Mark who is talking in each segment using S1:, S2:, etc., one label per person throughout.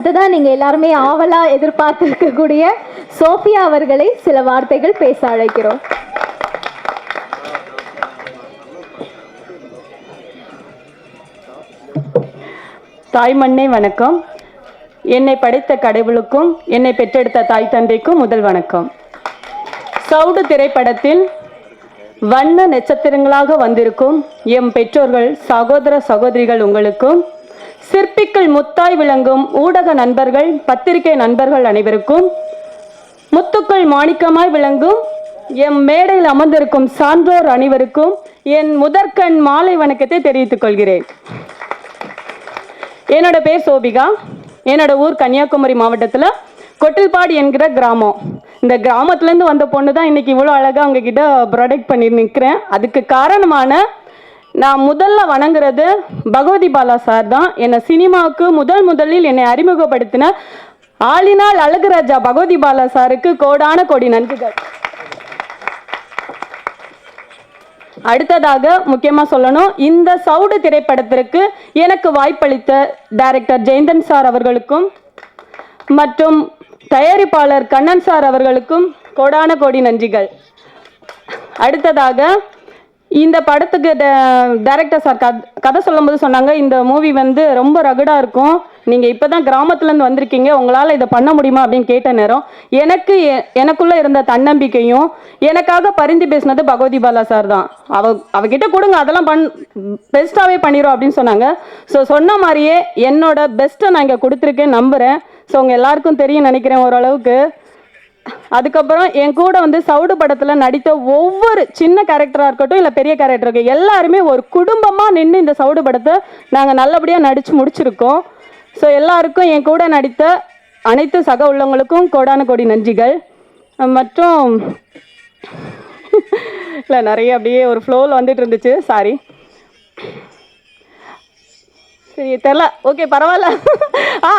S1: அடுத்ததான் நீங்கள் எல்லாருமே ஆவலா எதிர்பார்த்திருக்கக்கூடிய சோஃபியா அவர்களை சில வார்த்தைகள் பேச அழைக்கிறோம்.
S2: தாய் மண்ணே வணக்கம். என்னை படைத்த கடவுளுக்கும் என்னை பெற்றெடுத்த தாய் தந்தைக்கும் முதல் வணக்கம். சவுடு திரைப்படத்தில் வண்ண நட்சத்திரங்களாக வந்திருக்கும் எம் பெற்றோர்கள் சகோதர சகோதரிகள் உங்களுக்கும் சிற்பிக்கள் முத்தாய் விளங்கும் ஊடக நண்பர்கள் பத்திரிகை நண்பர்கள் அனைவருக்கும் முத்துக்கள் மாணிக்கமாய் விளங்கும் எம் மேடையில் அமர்ந்திருக்கும் சான்றோர் அனைவருக்கும் என் முதற்கண் மாலை வணக்கத்தை தெரிவித்துக் கொள்கிறேன். என்னோட பேர் சோபிகா. என்னோட ஊர் கன்னியாகுமரி மாவட்டத்தில் கொட்டில்பாடி என்கிற கிராமம். இந்த கிராமத்துலேருந்து வந்த பொண்ணு தான் இன்னைக்கு இவ்வளோ அழகாக உங்ககிட்ட ப்ரொடெக்ட் பண்ணி நிற்கிறேன் அதுக்கு காரணமான நான் முதல்ல வணங்குறது பகவதி பாலா சார் தான். என்னை சினிமாவுக்கு முதல் முதலில் என்னை அறிமுகப்படுத்தின ஆளினால் அழகுராஜா பகவதி பாலா சாருக்கு கோடான கோடி நன்றிகள். அடுத்ததாக முக்கியமாக சொல்லணும் இந்த சவுடு திரைப்படத்திற்கு எனக்கு வாய்ப்பளித்த டைரக்டர் ஜெயந்தன் சார் அவர்களுக்கும் மற்றும் தயாரிப்பாளர் கண்ணன் சார் அவர்களுக்கும் கோடான கோடி நன்றிகள். அடுத்ததாக இந்த படத்துக்கு டைரக்டர் சார் கதை சொல்லும்போது சொன்னாங்க இந்த மூவி வந்து ரொம்ப ரகுடாக இருக்கும். நீங்கள் இப்போ தான் கிராமத்துலேருந்து வந்திருக்கீங்க உங்களால் இதை பண்ண முடியுமா அப்படின்னு கேட்ட நேரம் எனக்கு எ- இருந்த தன்னம்பிக்கையும் எனக்காக பரிந்து பேசினது பகவதி பாலா சார் தான். அவ அவகிட்ட கொடுங்க அதெல்லாம் பண் பெஸ்ட்டாகவே பண்ணிடும் அப்படின்னு சொன்னாங்க. ஸோ சொன்ன மாதிரியே என்னோட பெஸ்ட்டை நான் இங்கே கொடுத்துருக்கேன் நம்புகிறேன் ஸோ உங்கள் எல்லாருக்கும் தெரியும் நினைக்கிறேன் ஓரளவுக்கு. அதுக்கப்புறம் என் கூட வந்து சவுடு படத்தில் நடித்த ஒவ்வொரு சின்ன கேரக்டராக இருக்கட்டும் இல்லை பெரிய கேரக்டருக்கு எல்லாருமே ஒரு குடும்பமாக நின்று இந்த சவுடு படத்தை நாங்கள் நல்லபடியாக நடித்து முடிச்சிருக்கோம். ஸோ எல்லாருக்கும் என் கூட நடித்த அனைத்து சக உள்ளவங்களுக்கும் கோடான கோடி நன்றிகள். மற்றும் இல்லை நிறைய அப்படியே ஒரு ஃப்ளோவில் வந்துட்டு இருந்துச்சு. சாரி சரி தெரில. ஓகே பரவாயில்ல. ஆ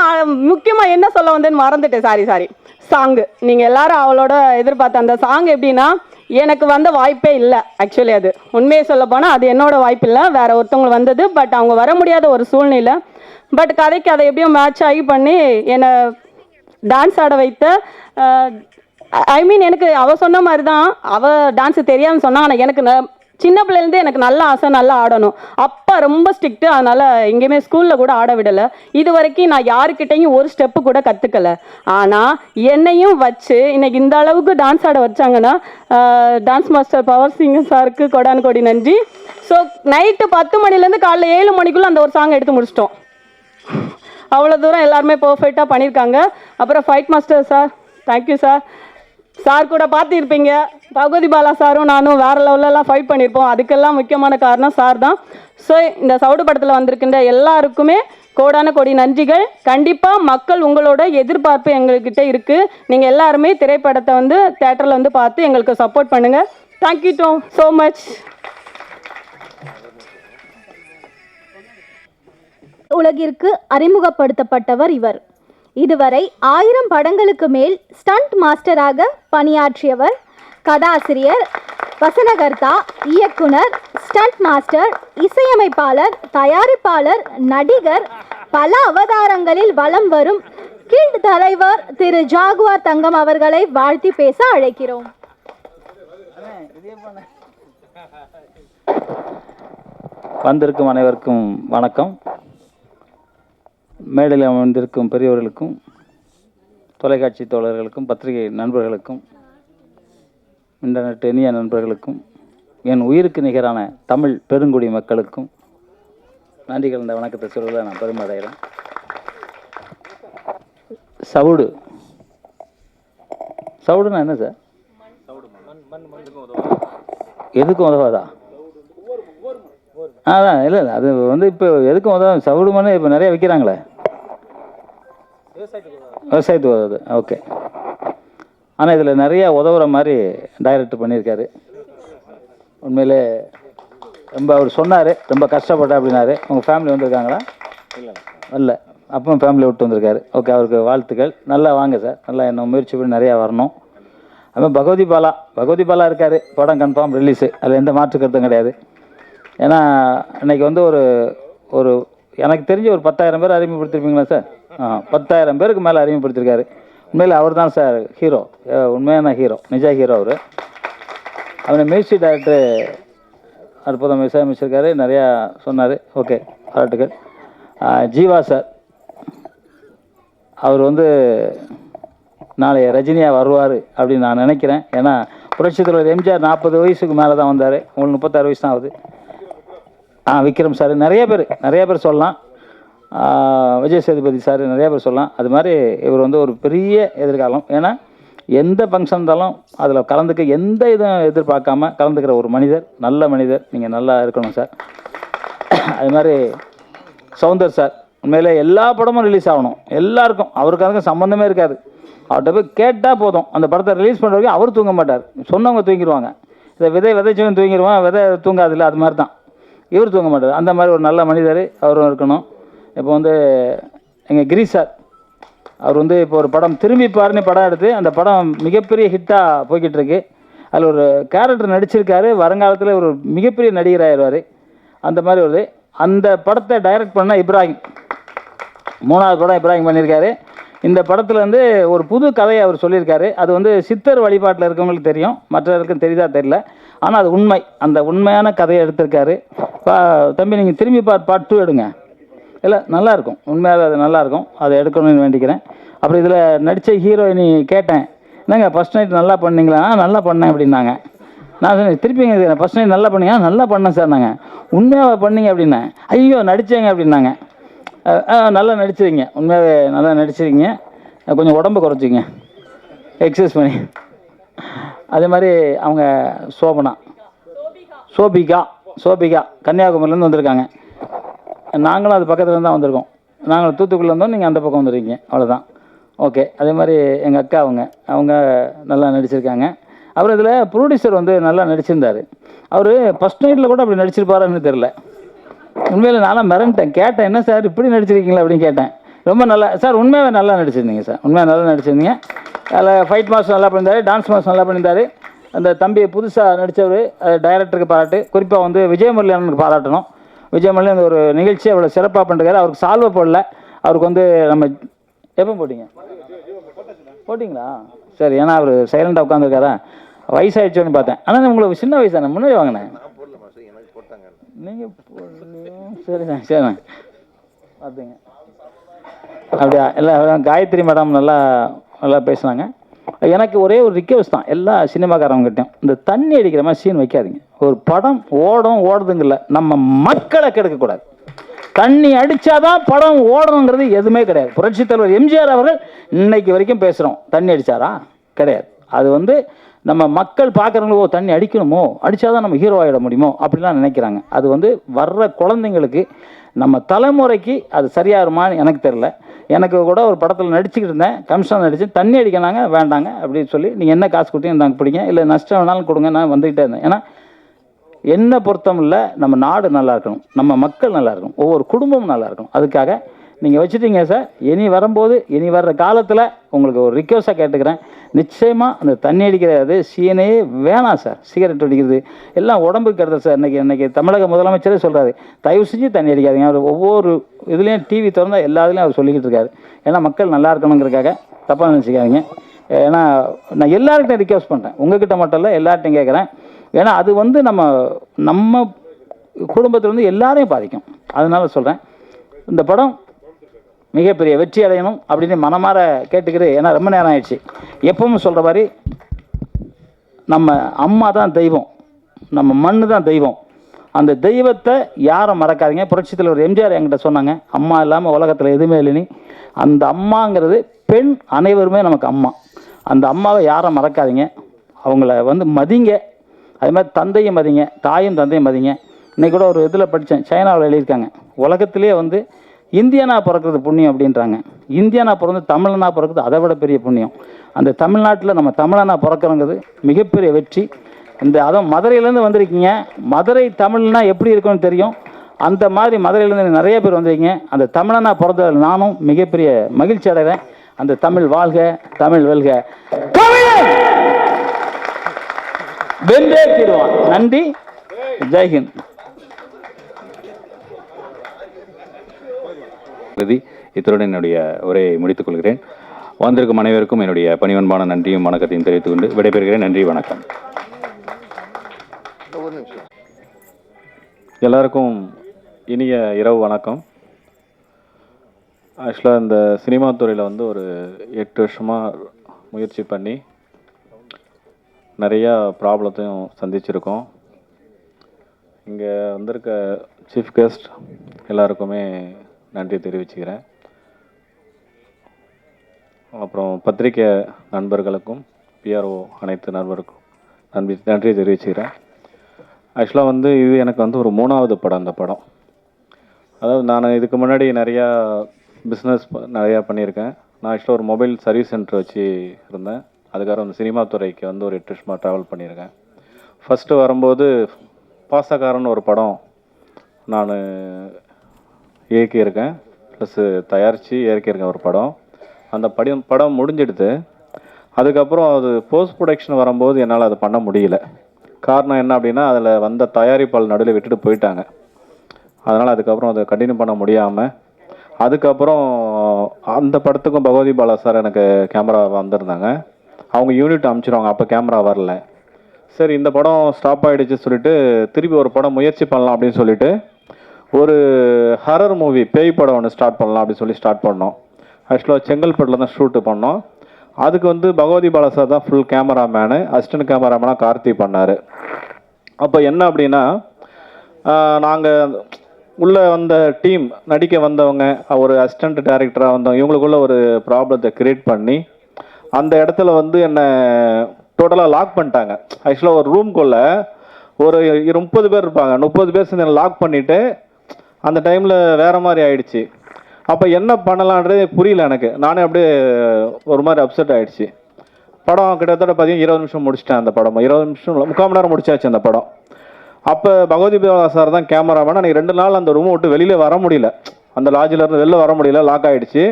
S2: முக்கியமாக என்ன சொல்ல வந்தேன்னு மறந்துட்டேன். சாரி சாரி சாங்கு நீங்கள் எல்லாரும் அவளோட எதிர்பார்த்த அந்த சாங் எப்படின்னா எனக்கு வந்த வாய்ப்பே இல்லை ஆக்சுவலி அது. உண்மையை சொல்ல போனால் அது என்னோட வாய்ப்பு இல்லை. வேறு ஒருத்தவங்க வந்தது பட் அவங்க வர முடியாத ஒரு சூழ்நிலை பட் கதைக்கு அதை எப்படியும் மேட்ச் ஆகி பண்ணி என்னை டான்ஸ் ஆட வைத்த ஐ மீன் எனக்கு அவள் சொன்ன மாதிரி தான் அவள் டான்ஸு தெரியாதுன்னு சொன்னால் ஆனால் எனக்கு ந- சின்ன பிள்ளைலேருந்து எனக்கு நல்ல ஆசை நல்லா ஆடணும். அப்பா ரொம்ப ஸ்ட்ரிக்ட்டு அதனால் எங்கேயுமே ஸ்கூலில் கூட ஆட விடலை. இது வரைக்கும் நான் யாருக்கிட்டையும் ஒரு ஸ்டெப்பு கூட கற்றுக்கல ஆனால் என்னையும் வச்சு இன்னைக்கு இந்த அளவுக்கு டான்ஸ் ஆட வச்சாங்கன்னா டான்ஸ் மாஸ்டர் பவர் சிங் சாருக்கு கொடான் கொடி நன்றி. ஸோ நைட்டு பத்து மணிலேருந்து காலைல ஏழு மணிக்குள்ளே அந்த ஒரு சாங் எடுத்து முடிச்சிட்டோம். அவ்வளோ தூரம் எல்லாருமே பர்ஃபெக்டாக பண்ணியிருக்காங்க. அப்புறம் fight master sir thank you sir sir கூட பார்த்துருப்பீங்க. பகுதி பாலா சாரும் நானும் வேறு லெவலெல்லாம் ஃபைட் பண்ணியிருப்போம் அதுக்கெல்லாம் முக்கியமான காரணம் சார் தான். ஸோ இந்த சவுடு படத்தில் வந்திருக்கின்ற எல்லாருக்குமே கோடான கோடி நன்றிகள். கண்டிப்பாக மக்கள் உங்களோட எதிர்பார்ப்பு எங்கள்கிட்ட இருக்குது நீங்கள் எல்லாருமே திரைப்படத்தை வந்து தேட்டரில் வந்து பார்த்து எங்களுக்கு சப்போர்ட் பண்ணுங்கள் தேங்க்யூ டோ ஸோ மச்
S1: உலகிற்கு அறிமுகப்படுத்தப்பட்டவர் இவர். இதுவரை ஆயிரம் படங்களுக்கு மேல் ஸ்டண்ட் மாஸ்டராக பணியாற்றியவர் கதாசிரியர் வசனகர்த்தா இயக்குனர் ஸ்டண்ட் மாஸ்டர் இசையமைப்பாளர் தயாரிப்பாளர் நடிகர் பல அவதாரங்களில் வலம் வரும் கில்ட் தலைவர் திரு ஜாகுவார் தங்கம் அவர்களை வாழ்த்தி பேச அழைக்கிறோம்.
S3: வந்திருக்கும் அனைவருக்கும் வணக்கம். மேடையில் அமர்ந்திருக்கும் பெரியவர்களுக்கும் தொலைக்காட்சி தோழர்களுக்கும் பத்திரிகை நண்பர்களுக்கும் இன்டர்நெட் இனிய நண்பர்களுக்கும் என் உயிருக்கு நிகரான தமிழ் பெருங்குடி மக்களுக்கும் நன்றிகள் இந்த வணக்கத்தை சொல்வதில் நான் பெருமை அடைகிறேன். சவுடு. சவுடுனா என்ன சார்? எதுக்கும் உதவாதா? அதான் இல்லை இல்லை அது வந்து இப்போ எதுக்கும் உதவ சவுடு மண்ணு இப்போ நிறைய விற்கிறாங்களே. விவசாயத்துக்கு உதவுது ஓகே ஆனால் இதில் நிறைய உதவுற மாதிரி டைரக்டர் பண்ணியிருக்காரு. உண்மையிலே ரொம்ப அவர் சொன்னார் ரொம்ப கஷ்டப்பட்டேன் அப்படின்னாரு. உங்கள் ஃபேமிலி வந்திருக்காங்களா? இல்லை. இல்லை. அப்போ ஃபேமிலி விட்டு வந்திருக்காரு. ஓகே அவருக்கு வாழ்த்துக்கள். நல்லா வாங்க சார் நல்லா என்ன முயற்சி பண்ணி நிறையா வரணும். அதுமாதிரி பகவதி பாலா. பகவதி பாலா இருக்கார். படம் கன்ஃபார்ம் ரிலீஸு அதில் எந்த மாற்று கருத்தும் கிடையாது. ஏன்னா இன்னைக்கு வந்து ஒரு ஒரு எனக்கு தெரிஞ்சு ஒரு பத்தாயிரம் பேர் அறிமுகப்படுத்திருப்பீங்களா சார்? ஆ, பத்தாயிரம் பேருக்கு மேலே அறிமுகப்படுத்திருக்காரு. உண்மையில் அவர் தான் சார் ஹீரோ உண்மையான ஹீரோ நிஜ ஹீரோ அவர். அவனை மியூசிக் டைரக்டர் அற்புதம் இசையமைச்சிருக்காரு நிறையா சொன்னார். ஓகே பாராட்டுகள் ஜீவா சார். அவர் வந்து நாளைய ரஜினியாக வருவார் அப்படின்னு நான் நினைக்கிறேன். ஏன்னா புரட்சி தலைவர் எம்ஜிஆர் நாற்பது வயசுக்கு மேலே தான் வந்தார். உங்களுக்கு முப்பத்தாறு வயசு தான் ஆகுது. ஆ விக்ரம் சார். நிறைய பேர் நிறைய பேர் சொல்லலாம். விஜய் சேதுபதி சார் நிறைய பேர் சொல்லலாம். அது மாதிரி இவர் வந்து ஒரு பெரிய எதிர்காலம். ஏன்னா எந்த ஃபங்க்ஷன் இருந்தாலும் அதில் கலந்துக்க எந்த இதுவும் எதிர்பார்க்காம கலந்துக்கிற ஒரு மனிதர் நல்ல மனிதர். நீங்கள் நல்லா இருக்கணும் சார். அது மாதிரி சவுந்தர் சார். உண்மையிலே எல்லா படமும் ரிலீஸ் ஆகணும். எல்லாருக்கும். அவருக்கு சம்மந்தமே இருக்காது. அவர்கிட்ட போய் கேட்டால் போதும். அந்த படத்தை ரிலீஸ் பண்ணுற வரைக்கும் அவர் தூங்க மாட்டார். சொன்னவங்க தூங்கிடுவாங்க இதை விதை விதைச்சவன் தூங்கிடுவான் விதை தூங்காதில்ல அது மாதிரி தான் இவர் தூங்க மாட்டார். அந்த மாதிரி ஒரு நல்ல மனிதர் அவரும் இருக்கணும். இப்போ வந்து எங்கள் கிரி சார் அவர் வந்து இப்போ ஒரு படம் திரும்பி பாருன்னு படம் எடுத்து அந்த படம் மிகப்பெரிய ஹிட்டாக போய்கிட்டு இருக்கு அதில் ஒரு கேரக்டர் நடிச்சிருக்காரு. வருங்காலத்தில் ஒரு மிகப்பெரிய நடிகராகிடுவார் அந்த மாதிரி ஒரு அந்த படத்தை டைரக்ட் பண்ண இப்ராஹிம். மூணாவது படம் இப்ராஹிம் பண்ணியிருக்காரு. இந்த படத்தில் வந்து ஒரு புது கதையை அவர் சொல்லியிருக்காரு. அது வந்து சித்தர் வழிபாட்டில் இருக்கவங்களுக்கு தெரியும். மற்றவர்களுக்கும் தெரியுதா தெரியல. ஆனால் அது உண்மை. அந்த உண்மையான கதையை எடுத்திருக்காரு. பா தம்பி நீங்கள் திரும்பி பார்த்து பார்ட் டூ எடுங்க. இல்லை நல்லாயிருக்கும். உண்மையாகவே அது நல்லாயிருக்கும். அதை எடுக்கணும்னு வேண்டிக்கிறேன். அப்புறம் இதில் நடித்த ஹீரோயினி கேட்டேன். என்னங்க ஃபஸ்ட் நைட் நல்லா பண்ணீங்களா? நல்லா பண்ணேன் அப்படின்னாங்க. நான் சொன்னேன் திருப்பிங்க ஃபஸ்ட் நைட் நல்லா பண்ணீங்க? நல்லா பண்ணேன் சார் நாங்கள் உண்மையாக பண்ணீங்க அப்படின்னேன் ஐயோ நடித்தேங்க அப்படின்னாங்க. ஆ நல்லா நடிச்சிருங்க உண்மையாகவே நல்லா நடிச்சிருக்கீங்க. கொஞ்சம் உடம்பு குறைச்சிங்க எக்ஸசைஸ் பண்ணி. அதே மாதிரி அவங்க சோபனா. சோபிகா சோபிகா. கன்னியாகுமரியிலேருந்து வந்திருக்காங்க. நாங்களும் அது பக்கத்தில் தான் வந்திருக்கோம். நாங்கள் தூத்துக்குடியில் இருந்தோம் நீங்கள் அந்த பக்கம் வந்துருக்கீங்க. அவ்வளோதான் ஓகே அதே மாதிரி எங்கள் அக்கா அவங்க அவங்க நல்லா நடிச்சிருக்காங்க. அவர் இதில் ப்ரொடியூசர் வந்து நல்லா நடிச்சிருந்தார். அவர் ஃபஸ்ட் நைட்டில் கூட அப்படி நடிச்சிருப்பாரான்னு தெரில உண்மையில் நானும் மிரண்டேன். கேட்டேன் என்ன சார் இப்படி நடிச்சிருக்கீங்களா? அப்படின்னு கேட்டேன். ரொம்ப நல்லா சார் உண்மையாகவே நல்லா நடிச்சிருந்தீங்க சார். உண்மையாக நல்லா நடிச்சிருந்தீங்க. அதில் ஃபைட் மாஸ்டர் நல்லா பண்ணியிருந்தார் டான்ஸ் மாஸ்டர் நல்லா பண்ணியிருந்தார். அந்த தம்பி புதுசாக நடித்தவர் டைரக்டருக்கு பாராட்டு. குறிப்பாக வந்து விஜயமுரளியனுக்கு பாராட்டணும். விஜயமுரளி அந்த ஒரு நிகழ்ச்சி அவ்வளோ சிறப்பாக பண்ணிருக்காரு அவருக்கு சால்வை போடல. அவருக்கு வந்து நம்ம எப்போ போட்டீங்க? போட்டிங்களா? சரி ஏன்னா அவர் சைலண்டாக உட்காந்துருக்காரா வயசாகிடுச்சோன்னு பார்த்தேன். ஆனால் உங்களுக்கு சின்ன வயசு தானே முன்னாடி வாங்கினேன். நீங்கள் சரிண்ணா சரிண்ணா பார்த்துங்க அப்படியா? எல்லாம் காயத்ரி மேடம் நல்லா நல்லா பேசினாங்க எனக்கு ஒரே ஒரு ரிக்வெஸ்ட் தான். எல்லா சினிமாக்காரவங்ககிட்டையும் இந்த தண்ணி அடிக்கிற மாதிரி சீன் வைக்காதீங்க. ஒரு படம் ஓடும் ஓடுதுங்கல்ல நம்ம மக்களை கெடுக்கக்கூடாது தண்ணி அடித்தாதான் படம் ஓடணுங்கிறது எதுவுமே கிடையாது. புரட்சித் தலைவர் எம்ஜிஆர் அவர்கள் இன்னைக்கு வரைக்கும் பேசுகிறோம் தண்ணி அடித்தாரா கிடையாது. அது வந்து நம்ம மக்கள் பார்க்குறவங்களுக்கு தண்ணி அடிக்கணுமோ? அடித்தாதான் நம்ம ஹீரோ ஆகிட முடியுமோ? அப்படிலாம் நினைக்கிறாங்க. அது வந்து வர்ற குழந்தைங்களுக்கு நம்ம தலைமுறைக்கு அது சரியாகுமான்னு எனக்கு தெரில எனக்கு கூட ஒரு படத்தில் நடிச்சுக்கிட்டு இருந்தேன். கமிஷன் நடிச்சு தண்ணி அடிக்கணாங்க வேண்டாங்க அப்படின்னு சொல்லி நீங்கள் என்ன காசு கொடுத்தீங்க நாங்கள் பிடிங்க இல்லை நஷ்டம் வேணாலும் கொடுங்க நான் வந்துக்கிட்டே இருந்தேன். ஏன்னா என்ன பொருத்தம் இல்லை நம்ம நாடு நல்லா இருக்கணும். நம்ம மக்கள் நல்லா இருக்கணும். ஒவ்வொரு குடும்பமும் நல்லா இருக்கணும். அதுக்காக நீங்கள் வச்சுட்டீங்க சார் இனி வரும்போது இனி வர்ற காலத்தில் உங்களுக்கு ஒரு ரிக்வஸ்ட்டாக கேட்டுக்கிறேன். நிச்சயமாக அந்த தண்ணி அடிக்கிறது சீனே வேணாம் சார் சிகரெட் அடிக்கிறது எல்லாம் உடம்புக்கு கருது சார் இன்றைக்கி இன்றைக்கி தமிழக முதலமைச்சரே சொல்கிறாரு தயவு செஞ்சு தண்ணி அடிக்காதீங்க. அவர் ஒவ்வொரு இதுலேயும் டிவி திறந்தால் எல்லா இதுலேயும் அவர் சொல்லிக்கிட்டு இருக்காரு. ஏன்னா மக்கள் நல்லா இருக்கணுங்கிறதுக்காக தப்பாக நினச்சிக்காதீங்க. ஏன்னா நான் எல்லாருக்கிட்டையும் ரிக்வஸ்ட் பண்ணுறேன் உங்ககிட்ட மட்டும் இல்லை எல்லார்ட்டையும் கேட்குறேன் ஏன்னா அது வந்து நம்ம நம்ம குடும்பத்தில் வந்து எல்லாரையும் பாதிக்கும். அதனால சொல்கிறேன் இந்த படம் மிகப்பெரிய வெற்றி அடையணும் அப்படின்னு மனமார கேட்டுக்கிட்டு ஏன்னா ரொம்ப நேரம் ஆயிடுச்சு. எப்பவும் சொல்கிற மாதிரி நம்ம அம்மா தான் தெய்வம். நம்ம மண்ணு தான் தெய்வம். அந்த தெய்வத்தை யாரும் மறக்காதீங்க. புரட்சி தலைவர் எம்ஜிஆர் என்கிட்ட சொன்னாங்க அம்மா இல்லாமல் உலகத்தில் எதுவுமே இல்லைன்னு அந்த அம்மாங்கிறது பெண் அனைவருமே நமக்கு அம்மா. அந்த அம்மாவை யாரும் மறக்காதீங்க. அவங்கள வந்து மதிங்க. அது மாதிரி தந்தையும் மதிங்க தாயும் தந்தையும் மதிங்க. இன்றைக்கூட ஒரு இதில் படித்தேன் சைனாவில் எழுதியிருக்காங்க உலகத்திலே வந்து இந்தியனாக பிறக்கிறது புண்ணியம் அப்படின்றாங்க. இந்தியனாக பிறந்து தமிழனா பிறக்கிறது அதை விட பெரிய புண்ணியம். அந்த தமிழ்நாட்டில் நம்ம தமிழனாக பிறக்கிறோங்கிறது மிகப்பெரிய வெற்றி. இந்த அதுவும் மதுரையிலேருந்து வந்திருக்கீங்க. மதுரை தமிழ்னா எப்படி இருக்கும்னு தெரியும். அந்த மாதிரி மதுரையிலேருந்து நிறைய பேர் வந்திருக்கீங்க. அந்த தமிழனா பிறந்ததில் நானும் மிகப்பெரிய மகிழ்ச்சி அடைகிறேன். அந்த தமிழ் வாழ்க தமிழ் வெல்க. வென்றே தீர்வான் நன்றி. ஜெய்ஹிந்த்
S4: கருதி இத்துடன் என்னுடைய உரையை முடித்துக் கொள்கிறேன். வந்திருக்கும் அனைவருக்கும் என்னுடைய பணிவன்பான நன்றியும் வணக்கத்தையும் தெரிவித்துக் கொண்டு விடைபெறுகிறேன். நன்றி வணக்கம்.
S5: எல்லாருக்கும் இனிய இரவு வணக்கம். ஆக்சுவலாக இந்த சினிமா துறையில் வந்து ஒரு எட்டு வருஷமாக முயற்சி பண்ணி நிறையா ப்ராப்ளத்தையும் சந்திச்சிருக்கோம். இங்கே வந்திருக்க சீஃப் கெஸ்ட் எல்லாருக்குமே நன்றி தெரிவிச்சுக்கிறேன். அப்புறம் பத்திரிக்கை நண்பர்களுக்கும் பிஆர்ஓ அனைத்து நண்பருக்கும் நன்றி நன்றி தெரிவிச்சுக்கிறேன். ஆக்சுவலாக வந்து இது எனக்கு வந்து ஒரு மூணாவது படம் அந்த படம். அதாவது நான் இதுக்கு முன்னாடி நிறையா பிஸ்னஸ் நிறையா பண்ணியிருக்கேன். நான் ஆக்சுவலாக ஒரு மொபைல் சர்வீஸ் சென்டர் வச்சு இருந்தேன். அதுக்காக அந்த சினிமா துறைக்கு வந்து ஒரு எட்டு வருஷமாக ட்ராவல் பண்ணியிருக்கேன். ஃபஸ்ட்டு வரும்போது பாசக்காரன் ஒரு படம் நான் இயக்கியிருக்கேன் ப்ளஸ்ஸு தயாரித்து இயக்கியிருக்கேன் ஒரு படம். அந்த படம் படம் முடிஞ்சிடுது. அதுக்கப்புறம் அது போஸ்ட் ப்ரொடக்ஷன் வரும்போது என்னால் அது பண்ண முடியல. காரணம் என்ன அப்படின்னா அதில் வந்த தயாரிப்பால் நடுவில் விட்டுட்டு போயிட்டாங்க. அதனால் அதுக்கப்புறம் அதை கண்டினியூ பண்ண முடியாமல் அதுக்கப்புறம் அந்த படத்துக்கும் பகவதி பாலா சார் எனக்கு கேமரா வந்திருந்தாங்க. அவங்க யூனிட் அனுப்பிச்சிருவாங்க அப்போ கேமரா வரல. சரி இந்த படம் ஸ்டாப் ஆகிடுச்சு சொல்லிட்டு திருப்பி ஒரு படம் முயற்சி பண்ணலாம் அப்படின்னு சொல்லிட்டு ஒரு ஹரர் மூவி பேய் படம் ஒன்று ஸ்டார்ட் பண்ணலாம் அப்படின்னு சொல்லி ஸ்டார்ட் பண்ணோம். ஆக்சுவலாக செங்கல்பட்டில் தான் ஷூட்டு பண்ணோம். அதுக்கு வந்து பகவதி பாலசா தான் ஃபுல் கேமராமேனு அசிஸ்டன்ட் கேமராமேனாக கார்த்தி பண்ணார். அப்போ என்ன அப்படின்னா நாங்கள் உள்ளே வந்த டீம் நடிக்க வந்தவங்க ஒரு அசிஸ்டண்ட் டேரக்டராக வந்தவங்க இவங்களுக்குள்ள ஒரு ப்ராப்ளத்தை க்ரியேட் பண்ணி அந்த இடத்துல வந்து என்னை டோட்டலாக லாக் பண்ணிட்டாங்க. ஆக்சுவலாக ஒரு ரூம்குள்ளே ஒரு இரு- முப்பது பேர் இருப்பாங்க. முப்பது பேர் சேர்ந்து லாக் பண்ணிவிட்டு அந்த டைமில் வேறு மாதிரி ஆயிடுச்சு. அப்போ என்ன பண்ணலான்றது புரியல எனக்கு. நானே அப்படியே ஒரு மாதிரி அப்செட் ஆகிடுச்சு படம் கிட்டத்தட்ட பார்த்தீங்கன்னா இருபது நிமிஷம் முடிச்சிட்டேன் அந்த படம். இருபது நிமிஷம் முக்கால் மணி நேரம் முடிச்சாச்சு அந்த படம். அப்போ பகவதி பாலா சார் தான் கேமராமேன் எனக்கு ரெண்டு நாள் அந்த ரூமை விட்டு வெளியில வர முடியல. அந்த லாட்ஜில் இருந்து வெளில வர முடியல. லாக் ஆகிடுச்சு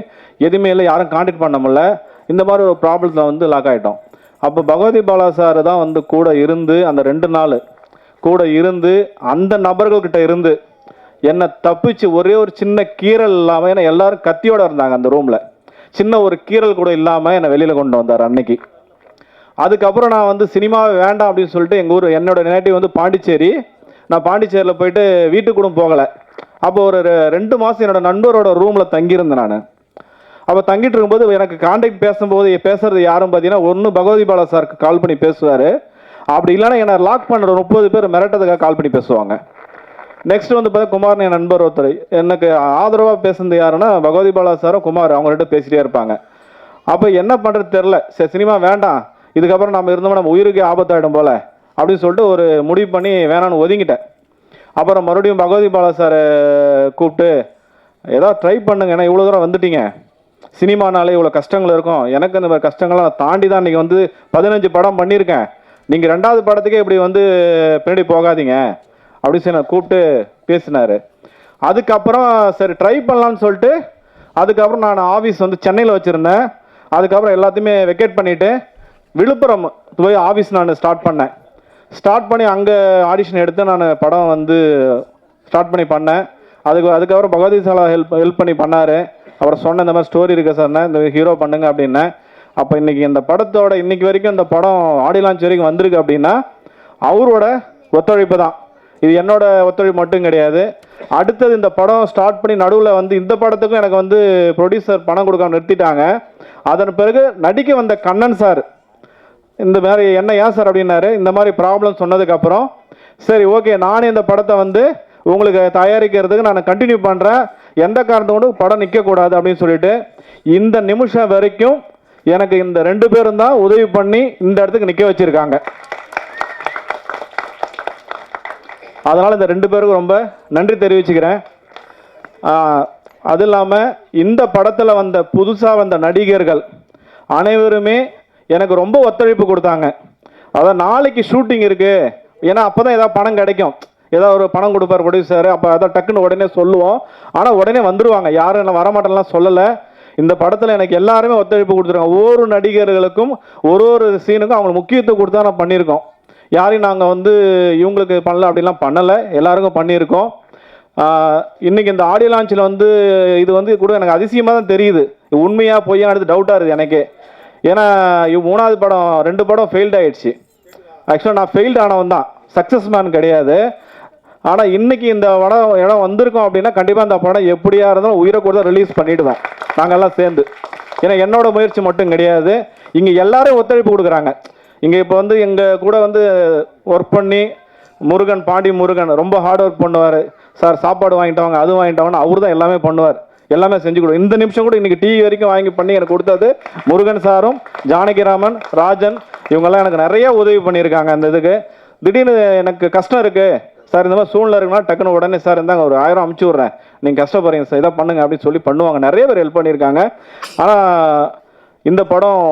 S5: எதுவுமே இல்லை யாரும் காண்டாக்ட் பண்ண முடியல. இந்த மாதிரி ஒரு ப்ராப்ளத்தில் வந்து லாக் ஆகிட்டோம் அப்போ பகவதி பாலா சார் தான் வந்து கூட இருந்து அந்த ரெண்டு நாள் கூட இருந்து அந்த நபர்கள்கிட்ட இருந்து என்னை தப்பிச்சு ஒரே ஒரு சின்ன கீறல் இல்லாமல் ஏன்னா எல்லாரும் கத்தியோட இருந்தாங்க அந்த ரூமில் சின்ன ஒரு கீறல் கூட இல்லாமல் என்னை வெளியில் கொண்டு வந்தார் அன்னைக்கு. அதுக்கப்புறம் நான் வந்து சினிமாவே வேண்டாம் அப்படின்னு சொல்லிட்டு எங்கள் ஊர் என்னோட நேட்டிவ் வந்து பாண்டிச்சேரி. நான் பாண்டிச்சேரியில் போயிட்டு வீட்டுக்கு கூட போகலை. அப்போ ஒரு ரெண்டு மாதம் என்னோட நண்பரோட ரூமில் தங்கியிருந்தேன் நான். அப்போ தங்கிட்டு இருக்கும்போது எனக்கு காண்டாக்ட் பேசும்போது பேசுறது யாரும் பார்த்தீங்கன்னா ஒன்று பகவதி பாலா சாருக்கு கால் பண்ணி பேசுவார். அப்படி இல்லைன்னா என்னை லாக் பண்ணுற முப்பது பேர் மிரட்டதுக்காக கால் பண்ணி பேசுவாங்க. நெக்ஸ்ட் வந்து பார்த்தா குமார் என் நண்பர் ஒருத்தர். எனக்கு ஆதரவாக பேசுனது யாருன்னா பகவதி பாலா சாரும் குமார். அவங்க ரெண்டு பேசிட்டே இருப்பாங்க. அப்போ என்ன பண்ணுறது தெரில சரி சினிமா வேண்டாம். இதுக்கப்புறம் நம்ம இருந்தோம்னா நம்ம உயிருக்கே ஆபத்தாயிடும் போல. அப்படின்னு சொல்லிட்டு ஒரு முடிவு பண்ணி வேணான்னு ஒதுங்கிட்டேன். அப்புறம் மறுபடியும் பகவதி பாலா சாரை கூப்பிட்டு ஏதாவது ட்ரை பண்ணுங்க. ஏன்னா இவ்வளோ தூரம் வந்துட்டீங்க? சினிமானாலே இவ்வளோ கஷ்டங்கள் இருக்கும். எனக்கு இந்த மாதிரி கஷ்டங்கள்லாம் தாண்டி தான் இன்றைக்கி வந்து பதினஞ்சு படம் பண்ணியிருக்கேன். நீங்கள் ரெண்டாவது படத்துக்கே இப்படி வந்து பின்னாடி போகாதீங்க. அப்படின்னு சொல்லி நான் கூப்பிட்டு பேசினார். அதுக்கப்புறம் சரி ட்ரை பண்ணலான்னு சொல்லிட்டு அதுக்கப்புறம் நான் ஆஃபீஸ் வந்து சென்னையில் வச்சுருந்தேன். அதுக்கப்புறம் எல்லாத்தையுமே வெக்கேட் பண்ணிவிட்டு விழுப்புரம் போய் ஆஃபீஸ் நான் ஸ்டார்ட் பண்ணேன். ஸ்டார்ட் பண்ணி அங்கே ஆடிஷன் எடுத்து நான் படம் வந்து ஸ்டார்ட் பண்ணி பண்ணேன். அதுக்கு அதுக்கப்புறம் பகவதி சாலா ஹெல்ப் ஹெல்ப் பண்ணி பண்ணார். அப்புறம் சொன்ன இந்த மாதிரி ஸ்டோரி இருக்க சார் இந்த ஹீரோ பண்ணுங்க அப்படின்னேன் அப்போ இன்னைக்கு இந்த படத்தோட இன்றைக்கி வரைக்கும் இந்த படம் ஆடி லான்ச் வரைக்கும் வந்திருக்கு அப்படின்னா அவரோட ஒத்துழைப்பு தான். இது என்னோட ஒத்துழைப்பு மட்டும் கிடையாது. அடுத்தது இந்த படம் ஸ்டார்ட் பண்ணி நடுவில் வந்து இந்த படத்துக்கும் எனக்கு வந்து ப்ரொடியூசர் பணம் கொடுக்காம நிறுத்திட்டாங்க. அதன் பிறகு நடிக்க வந்த கண்ணன் சார் இந்த மாதிரி என்ன ஏன் சார் அப்படின்னாரு. இந்த மாதிரி ப்ராப்ளம் சொன்னதுக்கப்புறம் சரி ஓகே நானே இந்த படத்தை வந்து உங்களுக்கு தயாரிக்கிறதுக்கு நான் கண்டினியூ பண்ணுறேன் எந்த காரணத்தை கொண்டு படம் நிற்கக்கூடாது அப்படின்னு சொல்லிட்டு இந்த நிமிஷம் வரைக்கும் எனக்கு இந்த ரெண்டு பேரும் தான் உதவி பண்ணி இந்த இடத்துக்கு நிற்க வச்சுருக்காங்க. அதனால் இந்த ரெண்டு பேருக்கும் ரொம்ப நன்றி தெரிவிச்சுக்கிறேன். அது இல்லாமல் இந்த படத்தில் வந்த புதுசாக வந்த நடிகர்கள் அனைவருமே எனக்கு ரொம்ப ஒத்துழைப்பு கொடுத்தாங்க. அதான் நாளைக்கு ஷூட்டிங் இருக்குது ஏன்னா அப்போ தான் ஏதாவது பணம் கிடைக்கும். ஏதாவது ஒரு பணம் கொடுப்பார் ப்ரொடியூசர் அப்போ அதை டக்குன்னு உடனே சொல்லுவோம். ஆனால் உடனே வந்துடுவாங்க யாரும் என்ன வரமாட்டேன்லாம் சொல்லலை. இந்த படத்தில் எனக்கு எல்லாருமே ஒத்துழைப்பு கொடுத்துருக்காங்க. ஒவ்வொரு நடிகர்களுக்கும் ஒரு ஒரு சீனுக்கும் அவங்களுக்கு முக்கியத்துவம் கொடுத்தா நான் பண்ணியிருக்கோம். யாரையும் நாங்கள் வந்து இவங்களுக்கு பண்ணல அப்படிலாம் பண்ணலை. எல்லாருக்கும் பண்ணியிருக்கோம். இன்றைக்கி இந்த ஆடியோ லான்ச்சில் வந்து இது வந்து கூட எனக்கு அதிசயமாக தான் தெரியுது. உண்மையாக பொய்யா எடுத்து டவுட்டாக இருக்குது எனக்கே. ஏன்னா மூணாவது படம் ரெண்டு படம் ஃபெயில்ட் ஆகிடுச்சு ஆக்சுவலாக நான் ஃபெயில்ட் ஆனவன் தான். சக்ஸஸ் மேன் கிடையாது. ஆனால் இன்றைக்கி இந்த படம் இடம் வந்திருக்கோம் அப்படின்னா கண்டிப்பாக இந்த படம் எப்படியா இருந்தாலும் உயிரை கூட ரிலீஸ் பண்ணிவிடுவேன் நாங்கெல்லாம் சேர்ந்து. ஏன்னா என்னோட முயற்சி மட்டும் கிடையாது. இங்கே எல்லாரும் ஒத்துழைப்பு கொடுக்குறாங்க. இங்கே இப்போ வந்து எங்கள் கூட வந்து ஒர்க் பண்ணி முருகன் பாண்டி முருகன் ரொம்ப ஹார்ட் ஒர்க் பண்ணுவார். சார் சாப்பாடு வாங்கிட்டு வாங்க அது வாங்கிட்டு வாங்க அவர் தான் எல்லாமே பண்ணுவார். எல்லாமே செஞ்சு கொடு இந்த நிமிஷம் கூட இன்னைக்கு டிவி வரைக்கும் வாங்கி பண்ணி எனக்கு கொடுத்தது முருகன் சாரும் ஜானகிராமன் ராஜன் இவங்கெல்லாம் எனக்கு நிறைய உதவி பண்ணியிருக்காங்க அந்த இதுக்கு. திடீர்னு எனக்கு கஷ்டம் இருக்குது சார் இந்த மாதிரி சூழ்நிலை இருக்குன்னா டக்குன்னு உடனே சார் இருந்தாங்க ஒரு ஆயிரம் அமுச்சு விட்றேன். நீங்கள் கஷ்டப்படுறீங்க சார் இதை பண்ணுங்க அப்படின்னு சொல்லி பண்ணுவாங்க. நிறைய பேர் ஹெல்ப் பண்ணியிருக்காங்க. ஆனால் இந்த படம்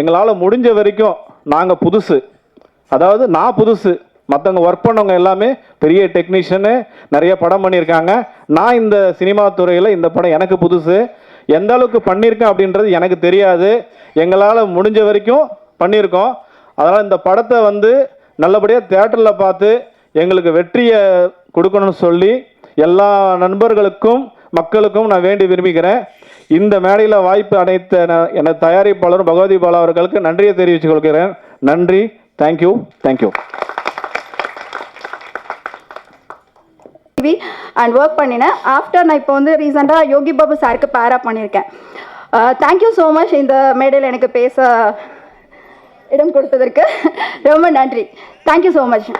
S5: எங்களால் முடிஞ்ச வரைக்கும் நாங்கள் புதுசு. அதாவது நான் புதுசு. மற்றவங்க ஒர்க் பண்ணவங்க எல்லாமே பெரிய டெக்னீஷியனு நிறைய படம் பண்ணியிருக்காங்க. நான் இந்த சினிமா துறையில் இந்த படம் எனக்கு புதுசு. எந்த அளவுக்கு பண்ணியிருக்கேன் அப்படின்றது எனக்கு தெரியாது. எங்களால் முடிஞ்ச வரைக்கும் பண்ணியிருக்கோம். அதனால் இந்த படத்தை வந்து நல்லபடியாக தேட்டரில் பார்த்து எங்களுக்கு வெற்றியை கொடுக்கணும்னு சொல்லி எல்லா நண்பர்களுக்கும் மக்களுக்கும் நான் வேண்டி விரும்புகிறேன். இந்த மேடையில் வாய்ப்பு அனைத்த என தயாரிப்பாளர் பகவதி பாலா அவர்களுக்கு நன்றியை தெரிவித்துக் கொள்கிறேன். நன்றி. Thank you thank you
S6: and work பண்ணினேன் ஆஃப்டர் நான் இப்போ வந்து ரீசெண்டாக யோகி பாபு சாருக்கு பேரா பண்ணியிருக்கேன் தேங்க்யூ ஸோ மச் இந்த மேடையில் எனக்கு பேச இடம் கொடுத்ததற்கு ரொம்ப நன்றி. Thank you so much